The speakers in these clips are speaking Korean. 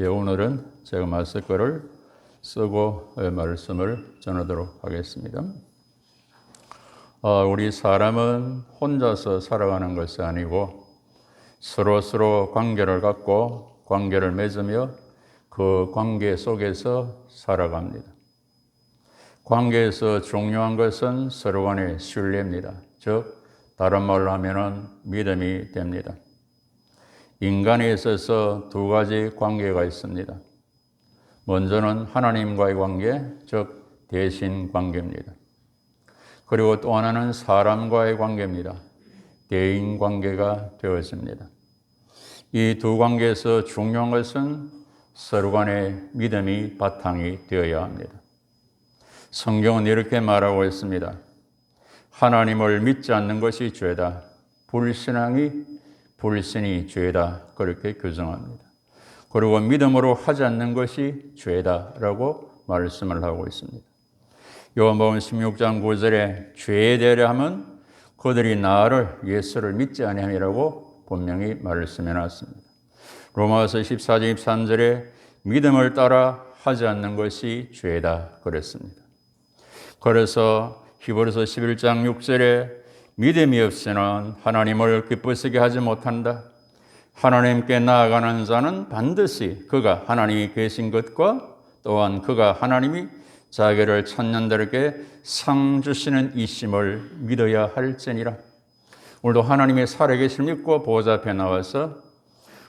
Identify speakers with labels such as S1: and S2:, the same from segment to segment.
S1: 예, 오늘은 제가 말씀 거를 쓰고 예, 말씀을 전하도록 하겠습니다. 아, 우리 사람은 혼자서 살아가는 것이 아니고 서로 서로 관계를 갖고 관계를 맺으며 그 관계 속에서 살아갑니다. 관계에서 중요한 것은 서로 간의 신뢰입니다. 즉, 다른 말로 하면 믿음이 됩니다. 인간에 있어서 두 가지 관계가 있습니다. 먼저는 하나님과의 관계, 즉 대신 관계입니다. 그리고 또 하나는 사람과의 관계입니다. 대인 관계가 되었습니다. 이 두 관계에서 중요한 것은 서로 간의 믿음이 바탕이 되어야 합니다. 성경은 이렇게 말하고 있습니다. 하나님을 믿지 않는 것이 죄다. 불신앙이 불신이 죄다. 그렇게 규정합니다. 그리고 믿음으로 하지 않는 것이 죄다라고 말씀을 하고 있습니다. 요한복음 16장 9절에 죄에 대하려 하면 그들이 나를 예수를 믿지 아니함이라고 분명히 말씀해 놨습니다. 로마서 14장 23절에 믿음을 따라 하지 않는 것이 죄다 그랬습니다. 그래서 히브리서 11장 6절에 믿음이 없이는 하나님을 기쁘시게 하지 못한다. 하나님께 나아가는 자는 반드시 그가 하나님이 계신 것과 또한 그가 하나님이 자기를 찾는 자에게 상 주시는 이심을 믿어야 할지니라. 오늘도 하나님의 살아계실 믿고 보좌 앞에 나와서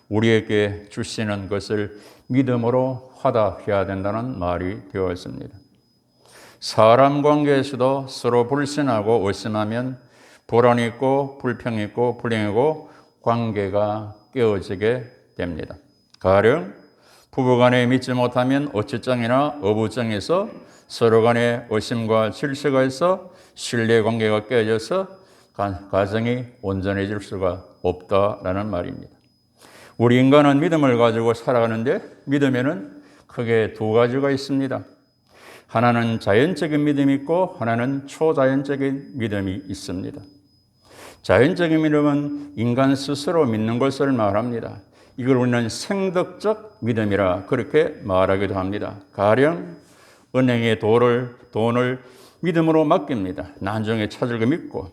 S1: 우리에게 주시는 것을 믿음으로 화답해야 된다는 말이 되었습니다. 사람 관계에서도 서로 불신하고 의심하면 불안 있고 불평 있고 불행이고 관계가 깨어지게 됩니다. 가령 부부간에 믿지 못하면 어치장이나 어부장에서 서로 간에 의심과 질서가 있어 신뢰 관계가 깨어져서 가정이 온전해질 수가 없다라는 말입니다. 우리 인간은 믿음을 가지고 살아가는데 믿음에는 크게 두 가지가 있습니다. 하나는 자연적인 믿음이 있고 하나는 초자연적인 믿음이 있습니다. 자연적인 믿음은 인간 스스로 믿는 것을 말합니다. 이걸 우리는 생덕적 믿음이라 그렇게 말하기도 합니다. 가령 은행에 돈을, 돈을 믿음으로 맡깁니다. 나중에 찾을 거 믿고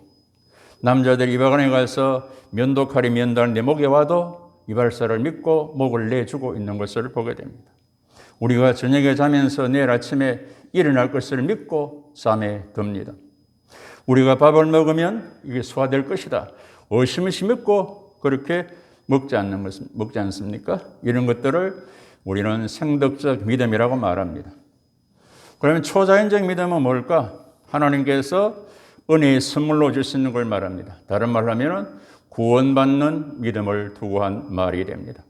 S1: 남자들이 이발관에 가서 면도칼이 면도하는데 목에 와도 이발사를 믿고 목을 내주고 있는 것을 보게 됩니다. 우리가 저녁에 자면서 내일 아침에 일어날 것을 믿고 잠에 듭니다. 우리가 밥을 먹으면 이게 소화될 것이다. 의심없이 믿고 그렇게 먹지 않는 것, 먹지 않습니까? 이런 것들을 우리는 생덕적 믿음이라고 말합니다. 그러면 초자연적 믿음은 뭘까? 하나님께서 은혜의 선물로 주시는 걸 말합니다. 다른 말로 하면 구원받는 믿음을 두고 한 말이 됩니다.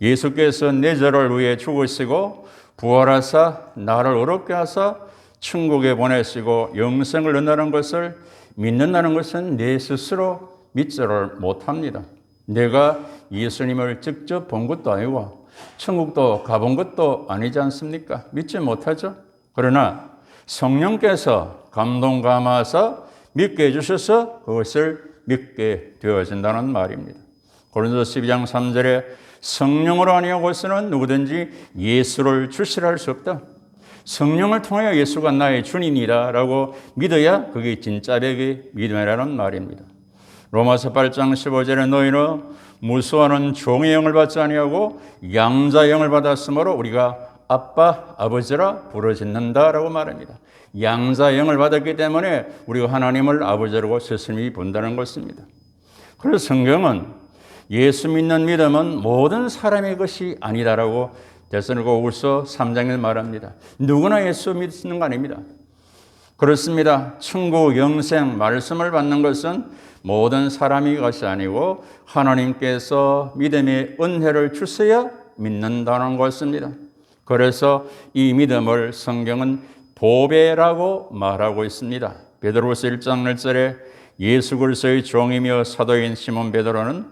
S1: 예수께서 내 죄를 위해 죽으시고 부활하사 나를 어렵게 하사 천국에 보내시고 영생을 얻는다는 것을 믿는다는 것은 내 스스로 믿지를 못합니다. 내가 예수님을 직접 본 것도 아니고 천국도 가본 것도 아니지 않습니까? 믿지 못하죠. 그러나 성령께서 감동 감화서 믿게 해주셔서 그것을 믿게 되어진다는 말입니다. 고린도서 12장 3절에 성령으로 아니하고서는 누구든지 예수를 출시할 수 없다. 성령을 통하여 예수가 나의 주님이다라고 믿어야 그게 진짜 백의 믿음이라는 말입니다. 로마서 8장 15절에 너희는 무수하는 종의 영을 받지 아니하고 양자 영을 받았으므로 우리가 아빠, 아버지라 부르짖는다라고 말합니다. 양자 영을 받았기 때문에 우리가 하나님을 아버지라고 스스로 본다는 것입니다. 그래서 성경은 예수 믿는 믿음은 모든 사람의 것이 아니다라고 데살로니가후서 3장에 말합니다. 누구나 예수 믿는 거 아닙니다. 그렇습니다. 천국 영생 말씀을 받는 것은 모든 사람이 것이 아니고 하나님께서 믿음의 은혜를 주셔야 믿는다는 것입니다. 그래서 이 믿음을 성경은 보배라고 말하고 있습니다. 베드로서 1장 1절에 예수 그리스도의 종이며 사도인 시몬 베드로는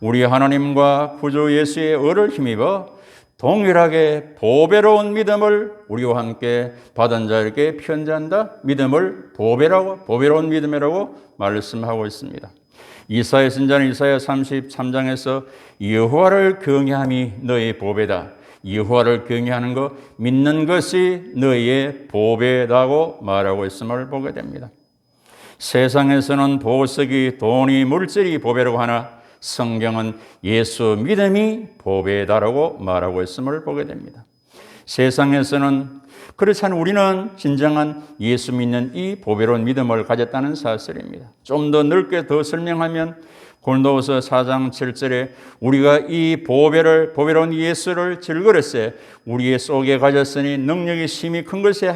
S1: 우리 하나님과 구주 예수의 의를 힘입어 동일하게 보배로운 믿음을 우리와 함께 받은 자에게 편지한다. 믿음을 보배라고 보배로운 믿음이라고 말씀하고 있습니다. 이사야 선자는 이사야 33장에서 여호와를 경외함이 너의 보배다. 여호와를 경외하는 것, 믿는 것이 너희의 보배다고 말하고 있음을 보게 됩니다. 세상에서는 보석이 돈이 물질이 보배라고 하나 성경은 예수 믿음이 보배다라고 말하고 있음을 보게 됩니다. 세상에서는 그렇지 않은 우리는 진정한 예수 믿는 이 보배로운 믿음을 가졌다는 사실입니다. 좀 더 넓게 더 설명하면 골도서 4장 7절에 우리가 이 보배를 보배로운 예수를 즐거렸세 우리의 속에 가졌으니 능력이 심히 큰 것이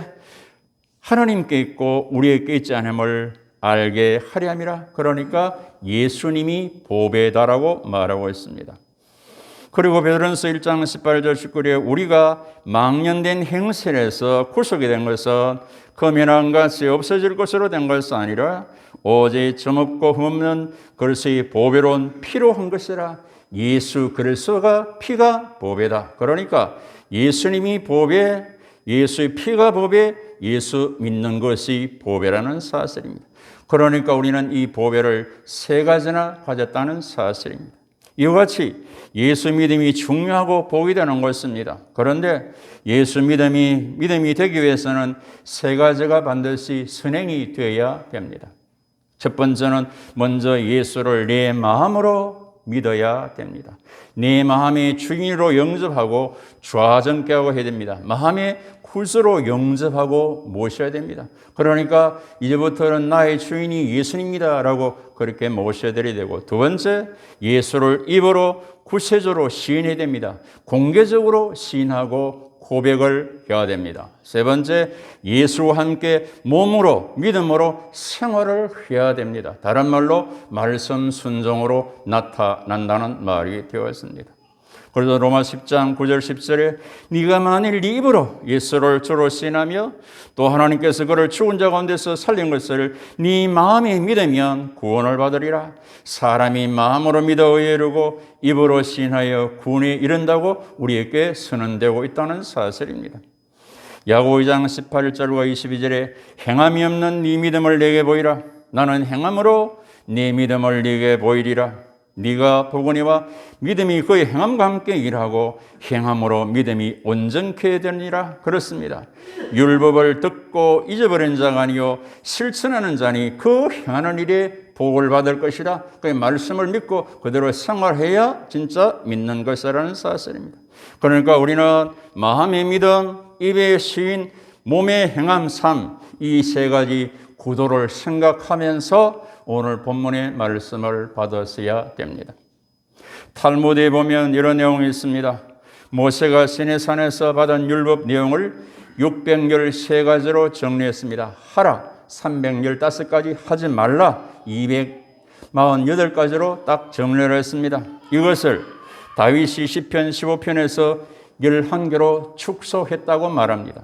S1: 하나님께 있고 우리에게 있지 않음을 알게 하려 함이라. 그러니까 예수님이 보배다라고 말하고 있습니다. 그리고 베드로전서 1장 18절 19절에 우리가 망년된 행실에서 구속이 된 것은 금이나 같이 없어질 것으로 된 것이 아니라 오직 점없고 흠없는 그리스도의 보배로운 피로 한 것이라 예수 그리스도가 피가 보배다. 그러니까 예수님이 보배, 예수의 피가 보배, 예수 믿는 것이 보배라는 사실입니다. 그러니까 우리는 이 보배를 세 가지나 가졌다는 사실입니다. 이와 같이 예수 믿음이 중요하고 복이 되는 것입니다. 그런데 예수 믿음이 믿음이 되기 위해서는 세 가지가 반드시 선행이 되어야 됩니다. 첫 번째는 먼저 예수를 내 마음으로 믿어야 됩니다. 내 마음의 주인으로 영접하고 좌정케 하고 해야 됩니다. 마음의 굴수로 영접하고 모셔야 됩니다. 그러니까 이제부터는 나의 주인이 예수님이다라고 그렇게 모셔야 되고 두 번째 예수를 입으로 구체적으로 시인해야 됩니다. 공개적으로 시인하고 고백을 해야 됩니다. 세 번째, 예수와 함께 몸으로, 믿음으로 생활을 해야 됩니다. 다른 말로 말씀 순종으로 나타난다는 말이 되어 있습니다. 그래서 로마 10장 9절 10절에 네가 만일 네 입으로 예수를 주로 시인하며 또 하나님께서 그를 죽은 자 가운데서 살린 것을 네 마음에 믿으면 구원을 받으리라. 사람이 마음으로 믿어 이르고 입으로 시인하여 구원에 이른다고 우리에게 선언되고 있다는 사실입니다. 야고 2장 18절과 22절에 행함이 없는 네 믿음을 내게 보이라. 나는 행함으로 네 믿음을 네게 보이리라. 네가 보거니와 믿음이 그의 행함과 함께 일하고 행함으로 믿음이 온전케 되니라 그렇습니다. 율법을 듣고 잊어버린 자가 아니요 실천하는 자니 그 행하는 일에 복을 받을 것이라 그의 말씀을 믿고 그대로 생활해야 진짜 믿는 것이라는 사실입니다. 그러니까 우리는 마음의 믿음, 입의 시인, 몸의 행함 삶 이 세 가지 구도를 생각하면서 오늘 본문의 말씀을 받았어야 됩니다. 탈무드에 보면 이런 내용이 있습니다. 모세가 시내산에서 받은 율법 내용을 613가지로 정리했습니다. 하라 315가지 하지 말라 248가지로 딱 정리를 했습니다. 이것을 다윗이 시편 15편에서 11개로 축소했다고 말합니다.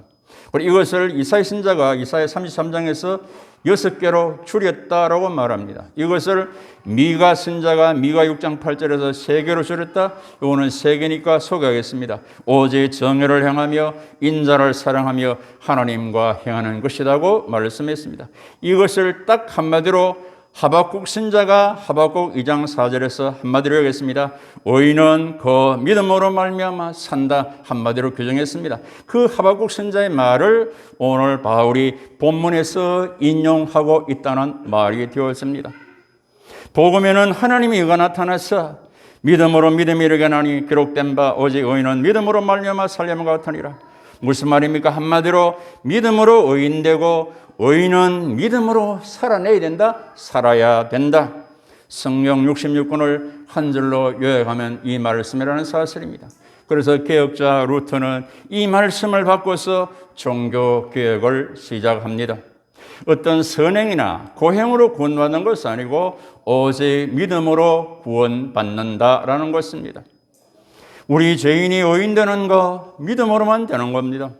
S1: 그리고 이것을 이사야 신자가 이사야 33장에서 여섯 개로 줄였다라고 말합니다. 이것을 미가 신자가 미가 6장 8절에서 세 개로 줄였다. 이거는 세 개니까 소개하겠습니다. 오직 정의를 행하며 인자를 사랑하며 하나님과 행하는 것이라고 말씀했습니다. 이것을 딱 한마디로 하박국 신자가 하박국 2장 4절에서 한마디로 하겠습니다. 의인은 그 믿음으로 말미암아 산다 한마디로 규정했습니다. 그 하박국 신자의 말을 오늘 바울이 본문에서 인용하고 있다는 말이 되었습니다. 복음에는 하나님이 의가 나타나서 믿음으로 믿음이 이르게 나니 기록된 바 오직 의인은 믿음으로 말미암아 살림과 같으니라. 무슨 말입니까? 한마디로 믿음으로 의인되고 의인은 믿음으로 살아내야 된다. 살아야 된다. 성령 66권을 한 줄로 요약하면 이 말씀이라는 사실입니다. 그래서 개혁자 루터는 이 말씀을 바꿔서 종교 개혁을 시작합니다. 어떤 선행이나 고행으로 구원받는 것이 아니고 오직 믿음으로 구원받는다라는 것입니다. 우리 죄인이 의인되는 거 믿음으로만 되는 겁니다.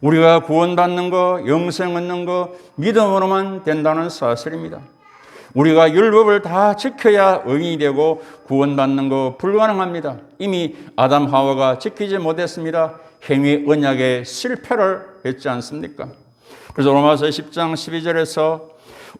S1: 우리가 구원받는 거, 영생 얻는 거 믿음으로만 된다는 사실입니다. 우리가 율법을 다 지켜야 의인이 되고 구원받는 거 불가능합니다. 이미 아담 하와가 지키지 못했습니다. 행위 언약에 실패를 했지 않습니까? 그래서 로마서 10장 12절에서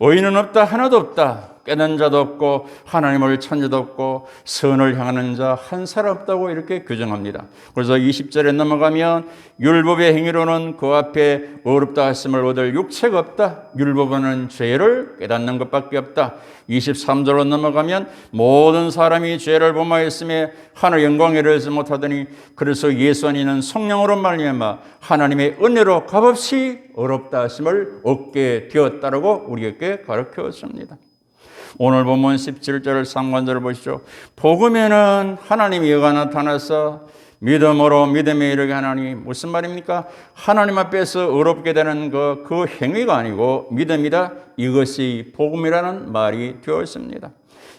S1: 의인은 없다 하나도 없다. 깨닫는 자도 없고 하나님을 찾는 자도 없고 선을 향하는 자 한 사람 없다고 이렇게 규정합니다. 그래서 20절에 넘어가면 율법의 행위로는 그 앞에 어렵다 하심을 얻을 육체가 없다. 율법은 죄를 깨닫는 것밖에 없다. 23절로 넘어가면 모든 사람이 죄를 범하였음에 하늘 영광에 이르지 못하더니 그래서 예수 안에는 성령으로 말미암아 하나님의 은혜로 값없이 어렵다 하심을 얻게 되었다라고 우리에게 가르쳐 줍니다. 오늘 본문 17절 상관절을 보시죠. 복음에는 하나님이 여가 나타나서 믿음으로 믿음에 이르게 하나니 무슨 말입니까? 하나님 앞에서 어렵게 되는 그, 그 행위가 아니고 믿음이다. 이것이 복음이라는 말이 되었습니다.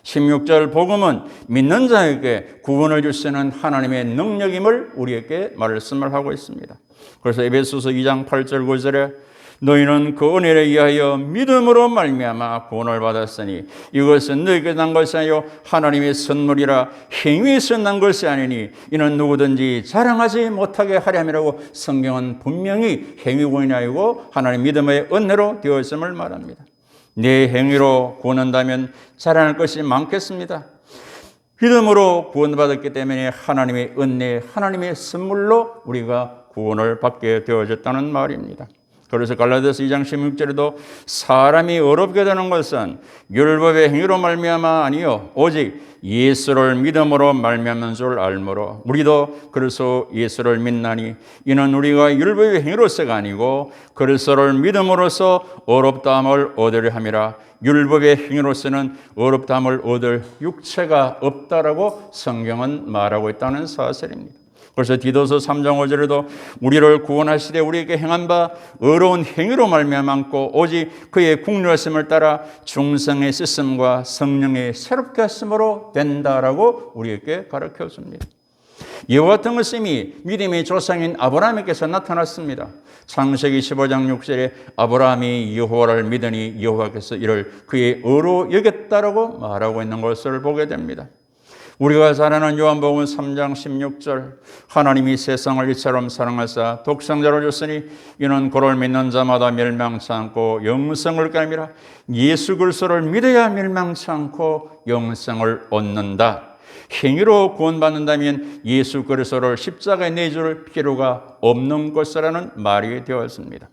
S1: 16절 복음은 믿는 자에게 구원을 주시는 하나님의 능력임을 우리에게 말씀을 하고 있습니다. 그래서 에베소서 2장 8절 9절에 너희는 그 은혜를 위하여 믿음으로 말미암아 구원을 받았으니 이것은 너희에게 난 것이 아니요 하나님의 선물이라 행위에서 난 것이 아니니 이는 누구든지 자랑하지 못하게 하렴이라고 성경은 분명히 행위구원이 아니고 하나님 믿음의 은혜로 되었음을 말합니다. 내 행위로 구원한다면 자랑할 것이 많겠습니다. 믿음으로 구원받았기 때문에 하나님의 은혜, 하나님의 선물로 우리가 구원을 받게 되어졌다는 말입니다. 그래서 갈라디아서 2장 16절에도 사람이 어렵게 되는 것은 율법의 행위로 말미암아 아니요 오직 예수를 믿음으로 말미암은 줄 알므로 우리도 그래서 예수를 믿나니 이는 우리가 율법의 행위로서가 아니고 그리스도를 믿음으로써 어렵다함을 얻으려 함이라 율법의 행위로서는 어렵다함을 얻을 육체가 없다라고 성경은 말하고 있다는 사실입니다. 그래서 디도서 3장 5절에도 우리를 구원하시되 우리에게 행한 바 어려운 행위로 말미암았고 오직 그의 국률하심을 따라 중성의 쓰심과 성령의 새롭게 하심으로 된다라고 우리에게 가르쳐 줍니다. 이와 같은 것이 믿음의 조상인 아브라함에게서 나타났습니다. 창세기 15장 6절에 아브라함이 여호와를 믿으니 여호와께서 이를 그의 의로 여겼다라고 말하고 있는 것을 보게 됩니다. 우리가 잘 아는 요한복음 3장 16절 하나님이 세상을 이처럼 사랑하사 독생자를 줬으니 이는 그를 믿는 자마다 멸망치 않고 영생을 까미라 예수 그리스도를 믿어야 멸망치 않고 영생을 얻는다. 행위로 구원받는다면 예수 그리스도를 십자가에 내줄 필요가 없는 것이라는 말이 되었습니다.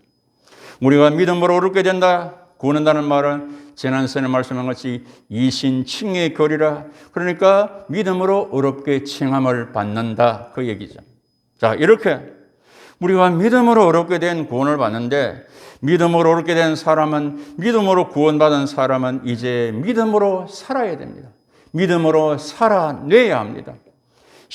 S1: 우리가 믿음으로 얻게 된다. 구원한다는 말은 지난 시간에 말씀한 것이 이신칭의 거리라 그러니까 믿음으로 어렵게 칭함을 받는다 그 얘기죠. 자 이렇게 우리가 믿음으로 어렵게 된 구원을 받는데 믿음으로 어렵게 된 사람은 믿음으로 구원받은 사람은 이제 믿음으로 살아야 됩니다. 믿음으로 살아내야 합니다.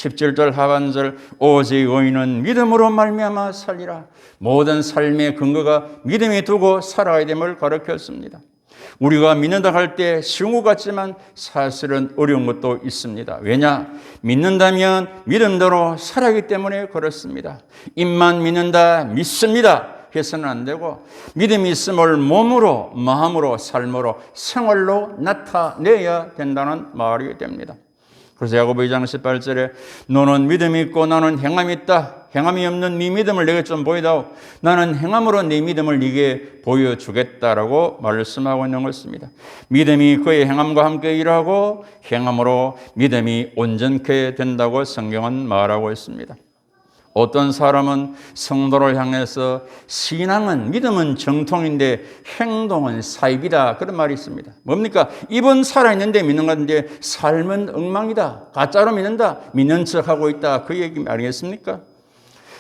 S1: 17절 하반절 오직 의인은 믿음으로 말미암아 살리라. 모든 삶의 근거가 믿음이 두고 살아야 됨을 가르쳤습니다. 우리가 믿는다 할 때 쉬운 것 같지만 사실은 어려운 것도 있습니다. 왜냐? 믿는다면 믿음대로 살아기 때문에 그렇습니다. 입만 믿는다, 믿습니다. 해서는 안 되고 믿음이 있음을 몸으로, 마음으로, 삶으로, 생활로 나타내야 된다는 말이 됩니다. 그래서 야고보 2장 18절에 너는 믿음이 있고 나는 행함이 있다. 행함이 없는 네 믿음을 내게 좀 보이다오. 나는 행함으로 네 믿음을 네게 보여주겠다라고 말씀하고 있는 것입니다. 믿음이 그의 행함과 함께 일하고 행함으로 믿음이 온전케 된다고 성경은 말하고 있습니다. 어떤 사람은 성도를 향해서 신앙은 믿음은 정통인데 행동은 사입이다 그런 말이 있습니다. 뭡니까? 입은 살아있는데 믿는 건데 삶은 엉망이다. 가짜로 믿는다. 믿는 척하고 있다. 그 얘기 아니겠습니까?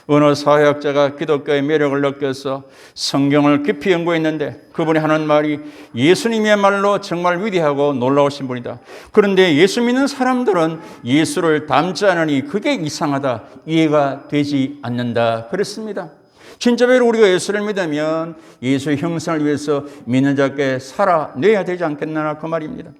S1: 어느 사회학자가 기독교의 매력을 느껴서 성경을 깊이 연구했는데 그분이 하는 말이 예수님이야말로 정말 위대하고 놀라우신 분이다. 그런데 예수 믿는 사람들은 예수를 닮지 않으니 그게 이상하다. 이해가 되지 않는다. 그랬습니다. 진짜로 우리가 예수를 믿으면 예수의 형상을 위해서 믿는 자께 살아내야 되지 않겠나 그 말입니다.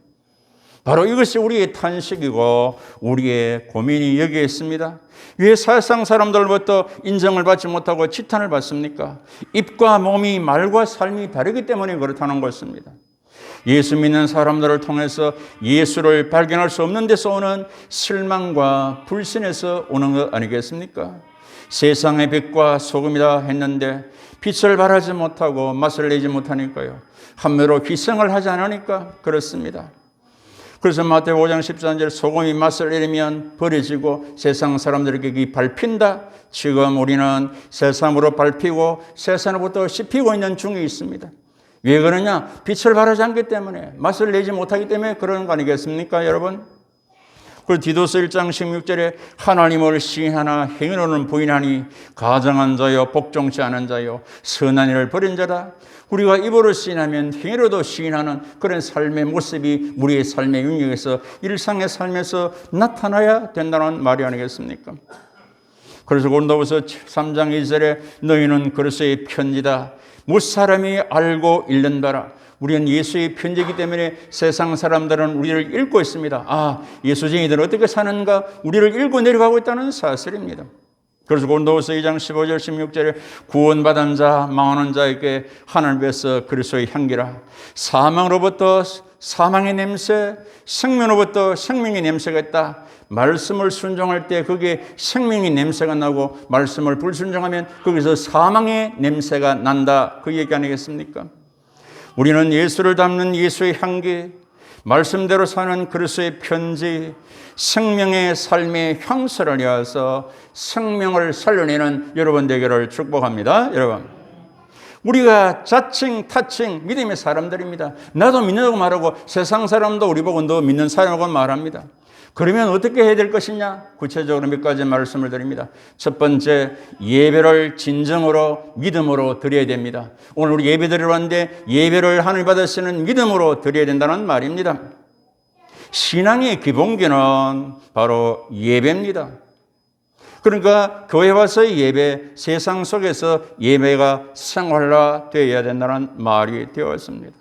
S1: 바로 이것이 우리의 탄식이고 우리의 고민이 여기에 있습니다. 왜 사상 사람들부터 인정을 받지 못하고 치탄을 받습니까? 입과 몸이 말과 삶이 다르기 때문에 그렇다는 것입니다. 예수 믿는 사람들을 통해서 예수를 발견할 수 없는 데서 오는 실망과 불신에서 오는 것 아니겠습니까? 세상의 빛과 소금이다 했는데 빛을 발하지 못하고 맛을 내지 못하니까요. 한매로 희생을 하지 않으니까 그렇습니다. 그래서 마태오 5장 14절 소금이 맛을 내리면 버려지고 세상 사람들에게 밟힌다. 지금 우리는 세상으로 밟히고 세상으로부터 씹히고 있는 중에 있습니다. 왜 그러냐? 빛을 발하지 않기 때문에 맛을 내지 못하기 때문에 그러는 거 아니겠습니까, 여러분? 그리고 디도서 1장 16절에 하나님을 시인하나 행위로는 부인하니 가정한 자요 복종치 않은 자요 선한 일을 버린 자다. 우리가 입으로 시인하면 행위로도 시인하는 그런 삶의 모습이 우리의 삶의 영역에서 일상의 삶에서 나타나야 된다는 말이 아니겠습니까? 그래서 고린도후서 3장 2절에 너희는 그리스도의 편지다. 못 사람이 알고 읽는 바라. 우리는 예수의 편지이기 때문에 세상 사람들은 우리를 읽고 있습니다. 아, 예수쟁이들은 어떻게 사는가? 우리를 읽고 내려가고 있다는 사실입니다. 그래서 고린도후서 2장 15절 16절에 구원받은 자 망하는 자에게 하늘에서 그리스도의 향기라 사망으로부터 사망의 냄새 생명으로부터 생명의 냄새가 있다 말씀을 순종할 때 그게 생명의 냄새가 나고 말씀을 불순종하면 거기서 사망의 냄새가 난다 그 얘기 아니겠습니까? 우리는 예수를 담는 예수의 향기 말씀대로 사는 그리스도의 편지 생명의 삶의 향수를 이어서 생명을 살려내는 여러분 되기를 축복합니다. 여러분. 우리가 자칭 타칭 믿음의 사람들입니다. 나도 믿는다고 말하고 세상 사람도 우리 보고 너 믿는 사람이라고 말합니다. 그러면 어떻게 해야 될 것이냐? 구체적으로 몇 가지 말씀을 드립니다. 첫 번째, 예배를 진정으로 믿음으로 드려야 됩니다. 오늘 우리 예배 드리러 왔는데 예배를 하늘 받으시는 믿음으로 드려야 된다는 말입니다. 신앙의 기본기는 바로 예배입니다. 그러니까 교회 와서의 예배, 세상 속에서 예배가 생활화되어야 된다는 말이 되었습니다.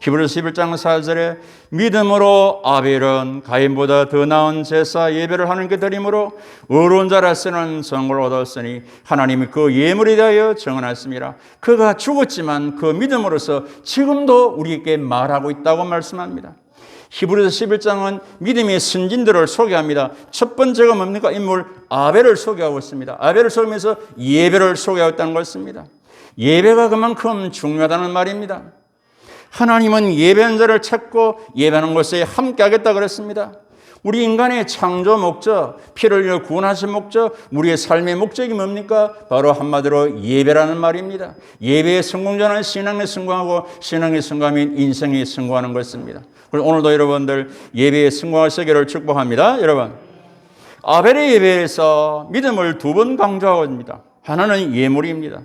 S1: 히브리서 11장 4절에 믿음으로 아벨은 가인보다 더 나은 제사 예배를 하는게 드림으로 의로운 자라 쓰는 성을 얻었으니 하나님이 그 예물에 대하여 정언하였습니다. 그가 죽었지만 그 믿음으로서 지금도 우리에게 말하고 있다고 말씀합니다. 히브리서 11장은 믿음의 선진들을 소개합니다. 첫 번째가 뭡니까? 인물 아벨을 소개하고 있습니다. 아벨을 소개하면서 예배를 소개하고 있다는 것입니다. 예배가 그만큼 중요하다는 말입니다. 하나님은 예배한 자를 찾고 예배하는 것에 함께 하겠다 그랬습니다. 우리 인간의 창조 목적, 피를 흘려 구원하신 목적, 우리의 삶의 목적이 뭡니까? 바로 한마디로 예배라는 말입니다. 예배의 성공자는 신앙에 성공하고 신앙의 성공하면 인생에 성공하는 것입니다. 그리고 오늘도 여러분들 예배에 성공하시기를 축복합니다. 여러분. 아벨의 예배에서 믿음을 두 번 강조하고 있습니다. 하나는 예물입니다.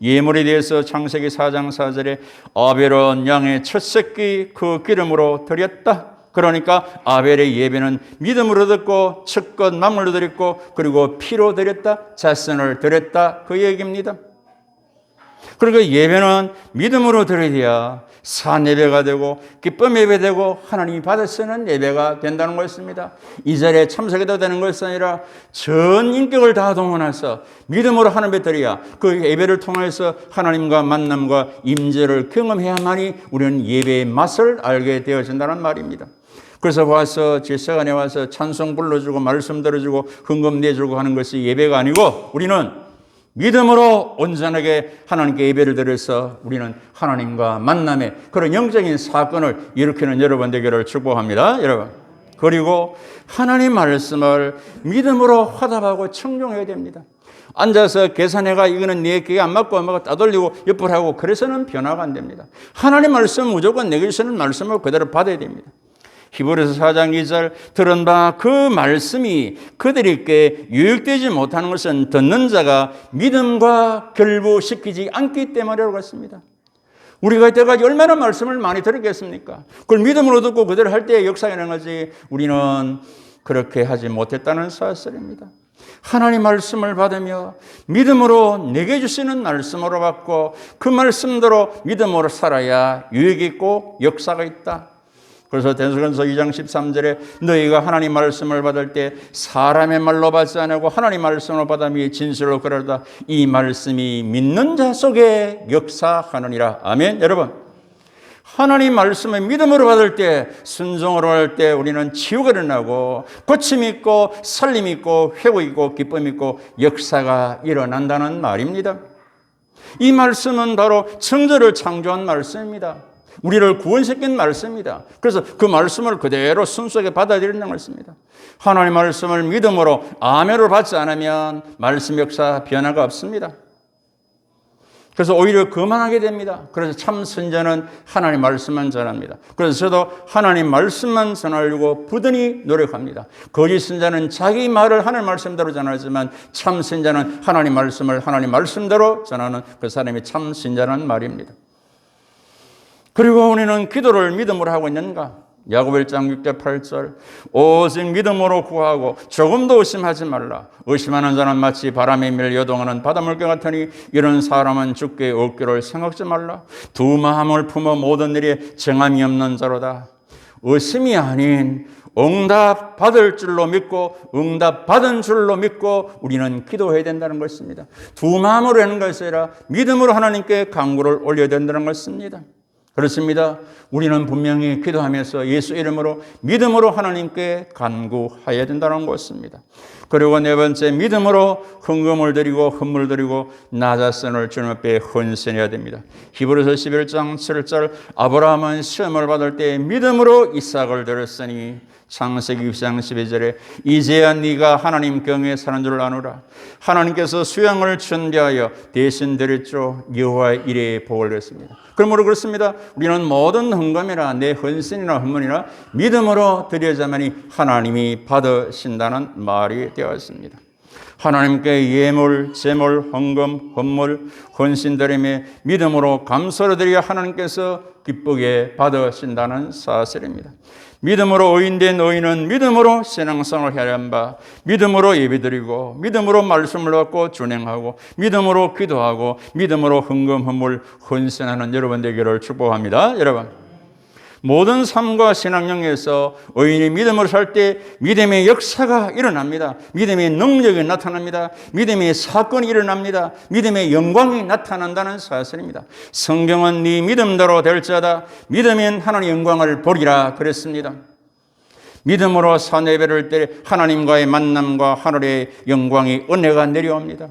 S1: 예물에 대해서 창세기 4장 4절에 아벨은 양의 첫 새끼 그 기름으로 드렸다. 그러니까 아벨의 예배는 믿음으로 듣고 첫것 만물로 드렸고 그리고 피로 드렸다. 자선을 드렸다. 그 얘기입니다. 그러니까 예배는 믿음으로 드려야 산 예배가 되고 기쁨 예배 되고 하나님이 받아 쓰는 예배가 된다는 것입니다. 이 자리에 참석해도 되는 것이 아니라 전 인격을 다 동원해서 믿음으로 하나님 드려야 그 예배를 통해서 하나님과 만남과 임재를 경험해야만이 우리는 예배의 맛을 알게 되어진다는 말입니다. 그래서 와서 제사관에 와서 찬송 불러주고 말씀 들어주고 헌금 내주고 하는 것이 예배가 아니고 우리는 믿음으로 온전하게 하나님께 예배를 드려서 우리는 하나님과 만남의 그런 영적인 사건을 일으키는 여러분 되기를 축복합니다. 여러분. 그리고 하나님 말씀을 믿음으로 화답하고 청종해야 됩니다. 앉아서 계산해가 이거는 내 귀에 안 맞고 엄마가 따돌리고 옆을 하고 그래서는 변화가 안 됩니다. 하나님 말씀 무조건 내게 주시는 말씀을 그대로 받아야 됩니다. 히브리서 4장 2절 들은 바 그 말씀이 그들에게 유익되지 못하는 것은 듣는 자가 믿음과 결부시키지 않기 때문이라고 했습니다. 우리가 이때까지 얼마나 말씀을 많이 들었겠습니까? 그걸 믿음으로 듣고 그대로 할때 역사가 일어난 거지 우리는 그렇게 하지 못했다는 사실입니다. 하나님 말씀을 받으며 믿음으로 내게 주시는 말씀으로 받고 그 말씀대로 믿음으로 살아야 유익 있고 역사가 있다. 그래서 대수건서 2장 13절에 너희가 하나님 말씀을 받을 때 사람의 말로 받지 않고 하나님 말씀으로 받으며 진실로 그러다 이 말씀이 믿는 자 속에 역사하느니라. 아멘. 여러분. 하나님 말씀을 믿음으로 받을 때, 순종으로 할 때 우리는 치유가 일어나고, 고침 있고, 살림 있고, 회복 있고, 기쁨 있고, 역사가 일어난다는 말입니다. 이 말씀은 바로 청절을 창조한 말씀입니다. 우리를 구원시킨 말씀입니다. 그래서 그 말씀을 그대로 순수하게 받아들이는 것입니다. 하나님 말씀을 믿음으로 아멘을 받지 않으면 말씀 역사 변화가 없습니다. 그래서 오히려 거만하게 됩니다. 그래서 참 선자는 하나님 말씀만 전합니다. 그래서 저도 하나님 말씀만 전하려고 부단히 노력합니다. 거짓 선자는 자기 말을 하나님 말씀대로 전하지만 참 선자는 하나님 말씀을 하나님 말씀대로 전하는 그 사람이 참 선자라는 말입니다. 그리고 우리는 기도를 믿음으로 하고 있는가? 야곱 1장 6절 8절. 오직 믿음으로 구하고 조금도 의심하지 말라. 의심하는 자는 마치 바람에 밀 여동하는 바닷물개 같으니 이런 사람은 죽게 없기를 생각지 말라. 두 마음을 품어 모든 일에 정함이 없는 자로다. 의심이 아닌 응답 받을 줄로 믿고 응답 받은 줄로 믿고 우리는 기도해야 된다는 것입니다. 두 마음으로 하는 것이 아니라 믿음으로 하나님께 강구를 올려야 된다는 것입니다 그렇습니다. 우리는 분명히 기도하면서 예수 이름으로 믿음으로 하나님께 간구해야 된다는 것입니다. 그리고 네 번째 믿음으로 헌금을 드리고 헌물 드리고 나자선을 주님 앞에 헌신해야 됩니다. 히브리서 11장 7절 아브라함은 시험을 받을 때 믿음으로 이삭을 드렸으니 창세기 6장 12절에 이제야 네가 하나님 경에 사는 줄 아노라. 하나님께서 수양을 준비하여 대신 드렸죠. 여호와의 일에 복을 드렸습니다. 그러므로 그렇습니다. 우리는 모든 헌금이나 내 헌신이나 헌문이나 믿음으로 드려야만이 하나님이 받으신다는 말이 되었습니다. 하나님께 예물, 제물, 헌금, 헌물, 헌신드림에 믿음으로 감사를 드려 하나님께서 기쁘게 받으신다는 사실입니다. 믿음으로 의인된 의인은 믿음으로 신앙성을 해야 바 믿음으로 예배드리고 믿음으로 말씀을 받고 준행하고 믿음으로 기도하고 믿음으로 헌금 헌물 헌신하는 여러분 되기를 축복합니다. 여러분 모든 삶과 신앙영에서 의인이 믿음을 살때 믿음의 역사가 일어납니다. 믿음의 능력이 나타납니다. 믿음의 사건이 일어납니다. 믿음의 영광이 나타난다는 사실입니다. 성경은 네 믿음대로 될 자다. 믿으면 하나님 영광을 보리라 그랬습니다. 믿음으로 사내배를 때 하나님과의 만남과 하늘의 영광이 은혜가 내려옵니다.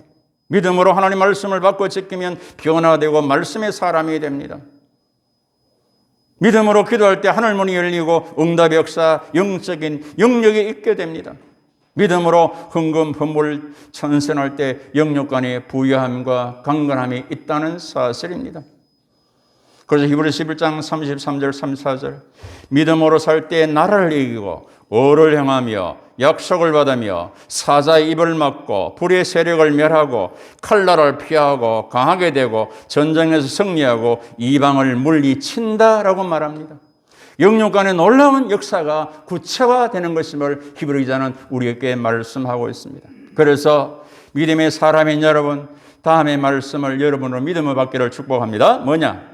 S1: 믿음으로 하나님 말씀을 받고 지키면 변화되고 말씀의 사람이 됩니다. 믿음으로 기도할 때 하늘 문이 열리고 응답의 역사, 영적인 영역이 있게 됩니다. 믿음으로 헌금, 헌물, 천선할 때 영육간의 부유함과 강건함이 있다는 사실입니다. 그래서 히브리 11장 33절 34절 믿음으로 살 때 나라를 이기고 어를 향하며 약속을 받으며 사자의 입을 막고 불의 세력을 멸하고 칼날을 피하고 강하게 되고 전쟁에서 승리하고 이방을 물리친다라고 말합니다. 영육 간의 놀라운 역사가 구체화되는 것임을 히브리 기자는 우리에게 말씀하고 있습니다. 그래서 믿음의 사람인 여러분, 다음의 말씀을 여러분으로 믿음을 받기를 축복합니다. 뭐냐?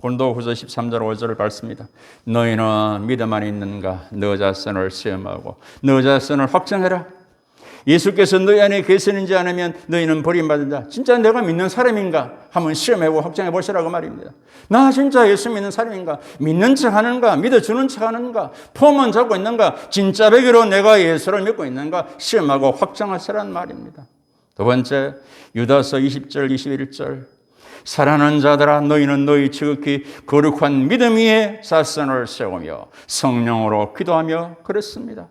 S1: 본도후서 13절 5절을 밝습니다. 너희는 믿음 안에 있는가? 너 자신을 시험하고 너 자신을 확정해라. 예수께서 너희 안에 계시는지 않으면 너희는 버림받은 자. 진짜 내가 믿는 사람인가? 한번 시험해보고 확정해 보시라고 말입니다. 나 진짜 예수 믿는 사람인가? 믿는 척 하는가? 믿어주는 척 하는가? 폼은 잡고 있는가? 진짜 베기로 내가 예수를 믿고 있는가? 시험하고 확정하시라는 말입니다. 두 번째, 유다서 20절, 21절. 사랑하는 자들아 너희는 너희 지극히 거룩한 믿음 위에 자선을 세우며 성령으로 기도하며 그랬습니다.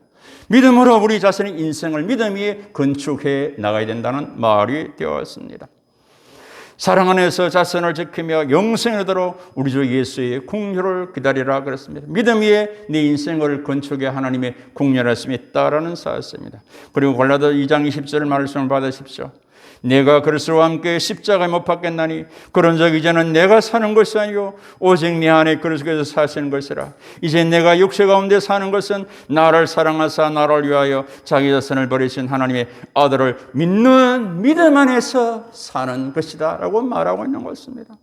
S1: 믿음으로 우리 자신의 인생을 믿음 위에 건축해 나가야 된다는 말이 되었습니다. 사랑 안에서 자선을 지키며 영생에 이르도록 우리 주 예수의 궁휼을 기다리라 그랬습니다. 믿음 위에 네 인생을 건축해 하나님의 궁렬하심이 있다라는 사실입니다. 그리고 골라도 2장 20절 말씀을 받으십시오. 내가 그리스도와 함께 십자가에 못 박겠나니 그런 적 이제는 내가 사는 것이 아니요 오직 내 안에 그리스도께서 사시는 것이라. 이제 내가 육체 가운데 사는 것은 나를 사랑하사 나를 위하여 자기 자신을 버리신 하나님의 아들을 믿는 믿음 안에서 사는 것이다 라고 말하고 있는 것입니다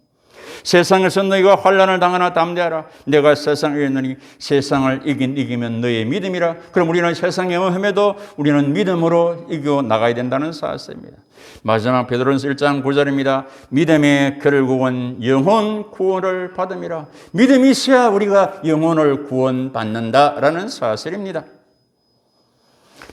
S1: 세상에서 너희가 환란을 당하나 담대하라. 내가 세상에 있느니 세상을 이긴 이기면 너의 믿음이라. 그럼 우리는 세상에 엄함에도 우리는 믿음으로 이겨 나가야 된다는 사실입니다. 마지막 베드로전서 1장 9절입니다. 믿음의 결국은 영혼 구원을 받음이라. 믿음이 있어야 우리가 영혼을 구원받는다라는 사실입니다.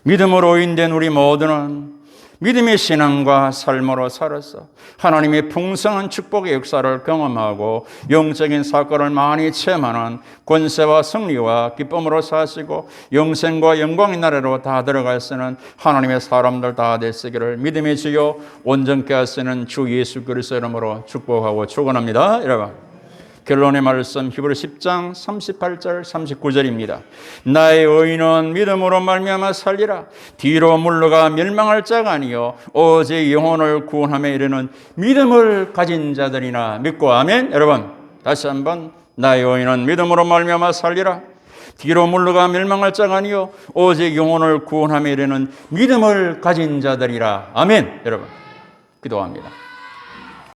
S1: 믿음으로 인된 우리 모두는 믿음의 신앙과 삶으로 살아서 하나님의 풍성한 축복의 역사를 경험하고 영적인 사건을 많이 체험하는 권세와 승리와 기쁨으로 사시고 영생과 영광의 나라로 다 들어가시는 하나님의 사람들 다 되시기를 믿음의 주요 온전케 하시는 주 예수 그리스도 이름으로 축복하고 축원합니다. 여러분. 결론의 말씀 히브리 10장 38절 39절입니다. 나의 의인은 믿음으로 말미암아 살리라. 뒤로 물러가 멸망할 자가 아니요 오직 영혼을 구원함에 이르는 믿음을 가진 자들이나 믿고 아멘. 여러분 다시 한번 나의 의인은 믿음으로 말미암아 살리라. 뒤로 물러가 멸망할 자가 아니요 오직 영혼을 구원함에 이르는 믿음을 가진 자들이라. 아멘. 여러분 기도합니다.